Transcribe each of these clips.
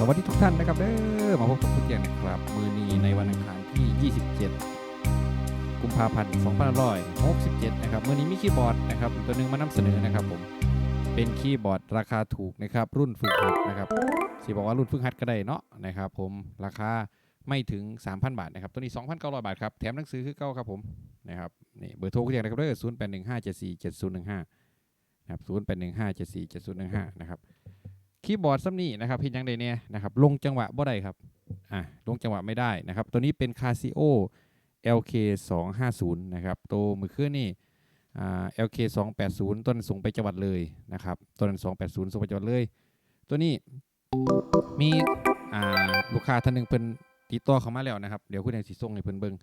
สวัสดีทุกท่านนะครับเด้อมาพบกับคุณเกียงนะครับมือนีในวันอังคารที่ 27 กุมภาพันธ์2567 นะครับมือนี้มีคีย์บอร์ดนะครับตัวหนึงมานำเสนอนะครับผมเป็นคีย์บอร์ดราคาถูกนะครับรุ่นฝึกหัดนะครับสิบอกว่ารุ่นฝึกหัดก็ได้เนาะนะครับผมราคาไม่ถึง 3,000 บาทนะครับตัวนี้ 2,900 บาทครับแถมหนังสือคือเก้าครับผมนะครับนี่เบอร์โทรคุณเกียงนะครับเด้อ0815747015นะครับ0815747015นะครับ คีย์บอร์ดซัมนี่นะครับพี่ยังได้เนี่ยนะครับลงจังหวะบ่ได้ครับอะลงจังหวะไม่ได้นะครับ ตัวนี้เป็น Casio LK 250นะครับตัวมือเครื่องนี่อ่า LK 280ต้นส่งไปจังหวัดเลยนะครับต้น280ส่งไปจังหวัดเลย ตัวนี้มีอ่าลูกค้าท่านหนึงเพิ่นติดต่อเข้ามาแล้วนะครับ เดี๋ยวคุณยังสิส่งให้เพิ่นเบิ่ง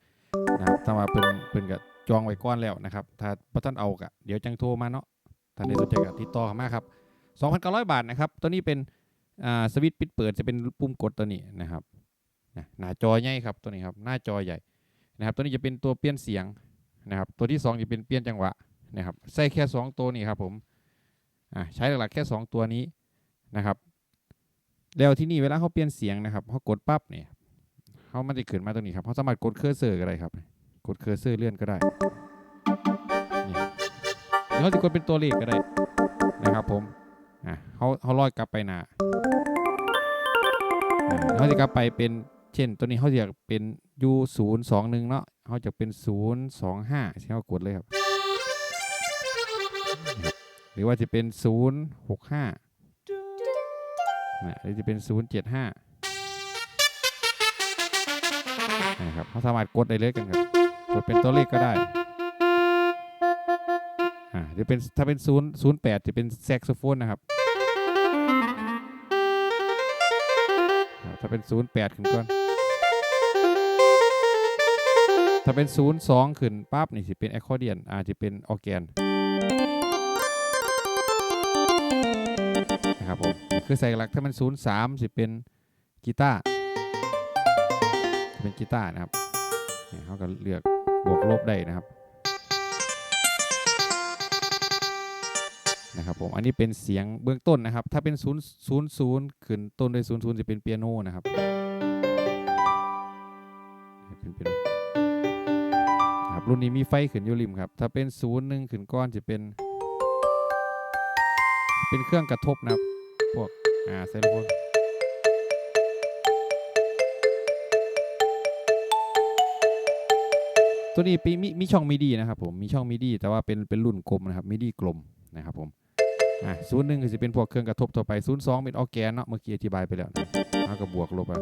นะครับถ้าว่าเพิ่นเพิ่นก็จองไว้ก่อนแล้วนะครับ ถ้าบ่ทันเอาก็เดี๋ยวจังโทรมาเนาะท่านใดสนใจก็ติดต่อเข้ามาครับ 2,900 บาทนะครับ ตัวนี้เป็นสวิตช์ปิดเปิดจะเป็นปุ่มกดตัวนี้นะครับหน้าจอใหญ่ครับตัวนี้ครับหน้าจอใหญ่นะครับ ตัวนี้จะเป็นตัวเปลี่ยนเสียงนะครับ ตัวที่ 2 จะเป็นเปลี่ยนจังหวะนะครับใส่แค่ 2 ตัวนี้ครับผมใช้หลักๆแค่ 2 ตัวนี้นะครับแล้วที่นี่เวลาเขาเปลี่ยนเสียงนะครับเขากดปั๊บเนี่ยเขามันจะขึ้นมาตรงนี้ครับเขาสามารถกดเคอร์เซอร์ก็ได้ครับ กดเคอร์เซอร์เลื่อนก็ได้หรือเขาจะกดเป็นตัวเลขก็ได้นะครับผม อะเขาเขาลอยกลับไปหนาเขาจะกลับไปเป็นเช่น ตัวนี้เขาจะเป็น u ศูนย์สองหนึ่งเนาะเขาจะเป็นศูนย์สองห้าใช่เขากดเลยครับนะครับ หรือว่าจะเป็นศูนย์หกห้าหรือจะเป็นศูนย์เจ็ดห้านะครับเขาสามารถกดได้เลยกันครับ กดเป็นตัวเลขก็ได้อ่าจะเป็นถ้าเป็นศูนย์ศูนย์แปดจะเป็นแซกโซโฟนนะครับ ถ้าเป็นศูนย์แปดขึ้นก่อน ถ้าเป็นศูนย์สองขึ้นปั๊บนี่สิเป็นแอคคอร์เดียนอาจจะเป็นออแกนนะครับผมคือใส่หลักถ้ามันศูนย์สามสิเป็นกีตาร์เป็นกีตาร์นะครับนี่เขาก็เลือกบวกลบได้นะครับ นะครับผมอันนี้เป็นเสียงเบื้องต้นนะครับ ถ้าเป็น0 0 0ขึ้นต้นด้วย0 0จะเป็นเปียโนนะครับเป็นเปียโนนะครับรุ่นนี้มีไฟขึ้นอยูริมครับ ถ้าเป็น0 1ขึ้นก้อนจะเป็น เป็นเครื่องกระทบนะครับพวกอ่าไซโลโฟนตัวนี้ปีมีมีช่องมิดีนะครับผมมีช่องมิดีแต่ว่าเป็นเป็นรุ่นกลมนะครับมิดีกลมนะครับผม อะศูนย์หนึ่งก็จะเป็นพวกเครื่องกระทบทั่วไปศูนย์สองเป็นออแกนเนาะเมื่อกี้อธิบายไปแล้วนะเอากับบวกลบอะ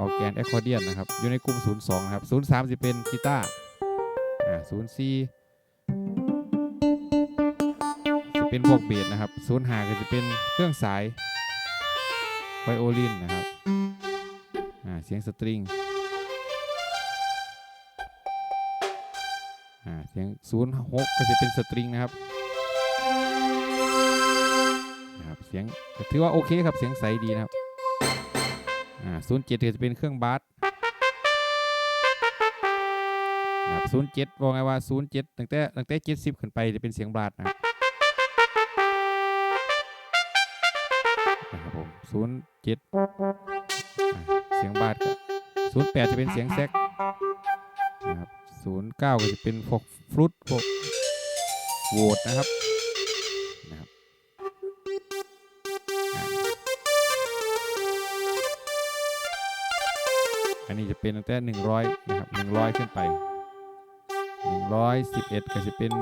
ออแกนแอคคอร์เดียนนะครับ อยู่ในกลุ่มศูนย์สองครับศูนย์สามจะเป็นกีตาร์อ่าศูนย์สี่จะเป็นพวกเบสนะครับศูนย์ห้าก็จะเป็นเครื่องสายไวโอลินนะครับอ่าเสียงสตริงอ่าเสียงศูนย์หกก็จะเป็นสตริงนะครับ สียงถือว่าโอเคครับเสียงใสดีนะครับอ่าศูนย์เจ็ดจะเป็นเครื่องบาสนะครับศูนย์เจ็ดบอกไงว่าศูนย์เจ็ดตั้งแต่ตั้งแต่เจ็ดสิบขึ้นไปจะเป็นเสียงบาสนะครับนะครับผมศูนย์เจ็ดเสียงบาสศูนย์แปดจะเป็นเสียงแซกนะครับศูนย์เก้าก็จะเป็นพวกฟลุตพวกโหวตนะครับ นนี้จะเป็นตั้งแต่หนึ่งร้อยนะครับหนึ่งร้อยขึ้นไปหนึ่งร้อยสิบเอ็ดก็จะเป็น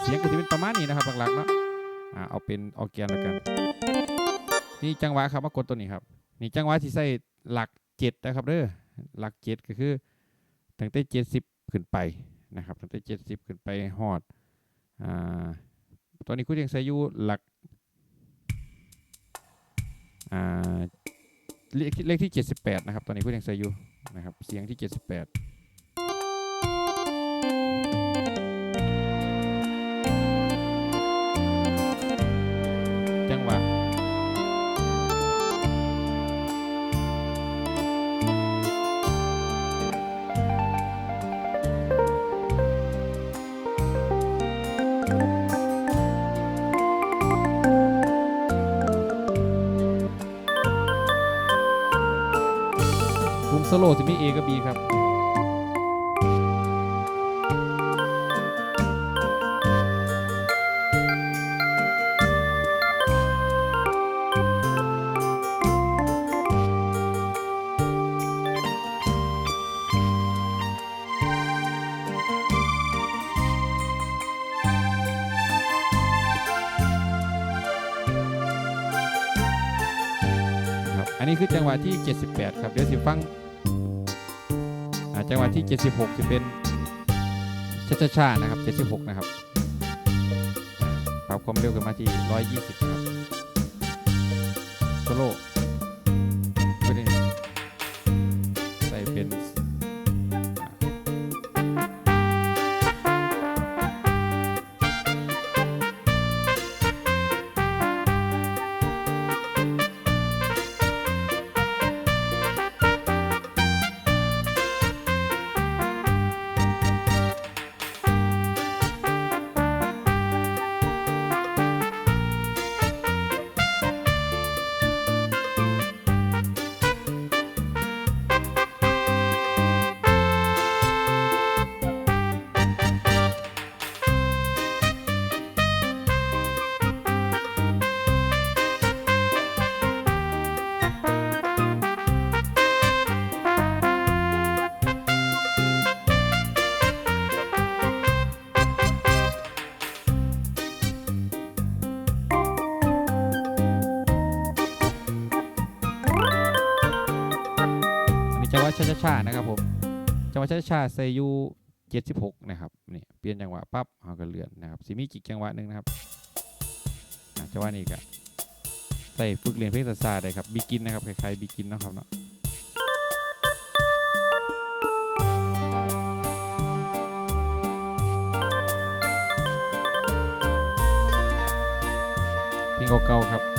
เสียงก็จะเป็นประมาณนี้นะครับหลักๆเนาะอ่าเอาเป็นออร์แกนแล้วกัน นี่จังหวะครับมากดตัวนี้ครับ นี่จังหวะที่ใส่หลักเจ็ดนะครับเด้อ หลักเจ็ดก็คือตั้งแต่เจ็ดสิบขึ้นไปนะครับตั้งแต่เจ็ดสิบขึ้นไปฮอดอ่าตอนนี้คุณยังใส่อยู่หลักอ่า เลขที่เลขที่ 78 นะครับ ตอนนี้คุณยังใส่อยู่นะครับ เสียงที่ 78 โล่สิมี A กับ B ครับครับอันนี้คือจังหวะที่ 78 ครับ เดี๋ยวสิฟัง จังหวะที่ 76 จะเป็นช้าๆนะครับ 76 นะครับปรับความเร็วขึ้นมาที่ 120 นะครับโซโล่ อันนี้จังหวะช้าๆนะครับผมจังหวะช้าๆใส่อยู76นะครับเนี่ยเปลี่ยนจังหวะปั๊บเอาก็เลื่อนนะครับสิมีจิกจังหวะหนึ่งนะครับจังหวะนี้ก็ใส่ฝึกเรียนเพลงซาๆได้ครับบิกินนะครับคล้ายๆบิกินนะครับเนาะเพลงเก่าๆครับ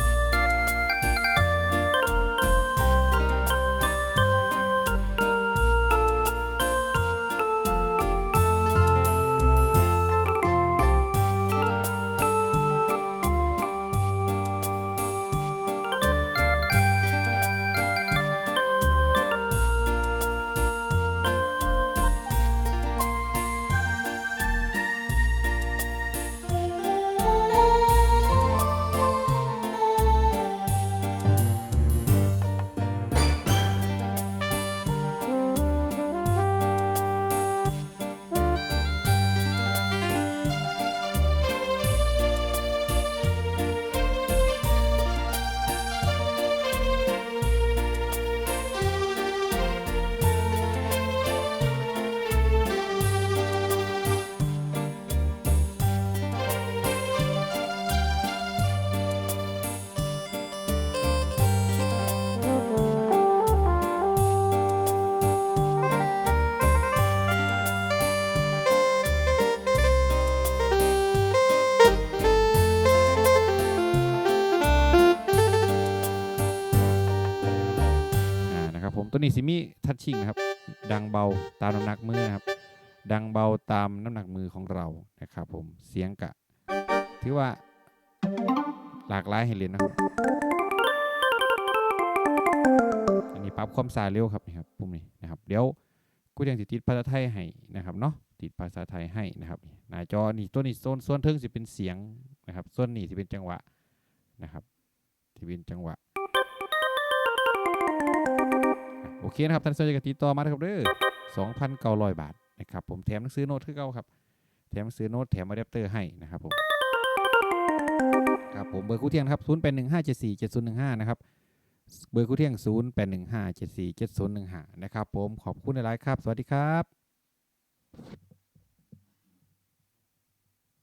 นะครับผมตัวนี้ซิมีทัชชิ่งนะครับ ดังเบาตามน้ำหนักมือนะครับ ดังเบาตามน้ำหนักมือของเรานะครับผมเสียงกะถือว่าหลากหลายให้เรียนนะครับ อันนี้ปรับความสายเร็วครับนี่ครับปุ่มนี้นะครับ เดี๋ยวกูยังติดภาษาไทยให้นะครับเนาะติดภาษาไทยให้นะครับหน้าจอนี่ตัวนี้โซนส่วนเทิงสิเป็นเสียงนะครับส่วนนี้สิเป็นจังหวะนะครับที่เป็นจังหวะ โอเคนะครับท่านสนใจกติดต่อมาครับเด้อ2,900บาทนะครับผมแถมหนังสือโน้ตคือเก่าครับแถมหนังสือโน้ตแถมอะแดปเตอร์ให้นะครับผมครับผมเบอร์คู่เที่ยงครับ0815747015นะครับเบอร์คู่เที่ยง 0815747015 นะครับผมขอบคุณหลาย ๆ ครับ สวัสดีครับ